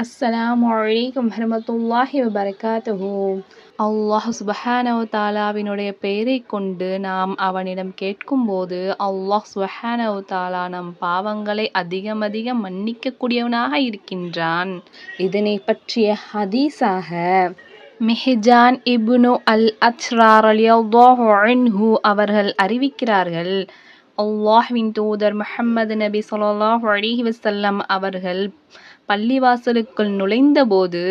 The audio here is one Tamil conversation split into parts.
அஸ்ஸலாம் வலைக்கம் வரமத்துல்லாஹி வபரகாத்துஹு அல்லாஹ் சுபஹானஹு தாலாவினுடைய பெயரை கொண்டு நாம் அவனிடம் கேட்கும்போது அல்லாஹ் சுபஹானஹு தாலா நம் பாவங்களை அதிகம் அதிகம் மன்னிக்கக்கூடியவனாக இருக்கின்றான். இதனை பற்றிய ஹதீஸாக மிஹ்ஜான் இபுனு அல் அச்ரார் ரலியல்லாஹு அவர்கள் அறிவிக்கிறார்கள். அல்லாஹ்வின் தூதர் முஹம்மது நபி சொல்லாஹ் அலிஹி வசல்லம் அவர்கள் பள்ளிவாசலுக்குள் நுழைந்தபோது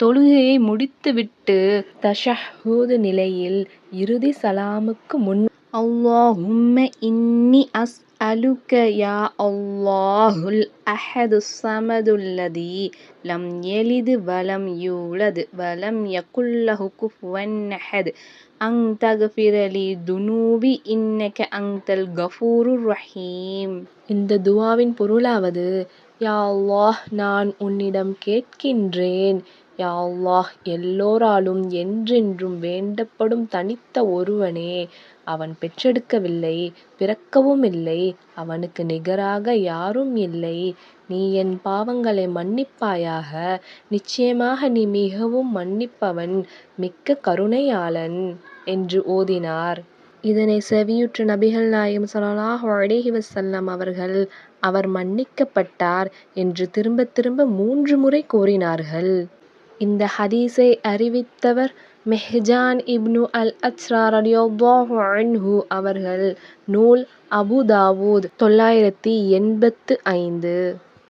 தொழுகையை முடித்துவிட்டு தஷஹூது நிலையில் இறுதி சலாமுக்கு முன் அல்லாஹும்ம இன்னி அஸ் அலுக்க யா الذي அஹது يلد ولم يولد ولم يكن له كفوا أحد. أن அங் لي ذنوبي إنك அங்தல் الغفور ரஹீம் இந்த துவாவின் பொருளாவது யா அல்லாஹ் நான் உன்னிடம் கேட்கின்றேன். யா அல்லாஹ் எல்லோராலும் என்றென்றும் வேண்டப்படும் தனித்த ஒருவனே. அவன் பெற்றெடுக்கவில்லை பிறக்கவும் இல்லை. அவனுக்கு நிகராக யாரும் இல்லை. நீ என் பாவங்களை மன்னிப்பாயாக. நிச்சயமாக நீ மிகவும் மன்னிப்பவன் மிக்க கருணையாளன் என்று ஓதினார். இதனை செவியுற்ற நபிகள் நாயகம் ஸல்லல்லாஹு அலைஹி வசல்லம் அவர்கள் அவர் மன்னிக்கப்பட்டார் என்று திரும்ப திரும்ப மூன்று முறை கூறினார்கள். இந்த ஹதீஸை அறிவித்தவர் மெஹ்ஜான் இப்னு அல் அச்ரா ரலியல்லாஹு அன்ஹு அவர்கள். நூல் அபுதாவூத் தொள்ளாயிரத்தி எண்பத்து ஐந்து.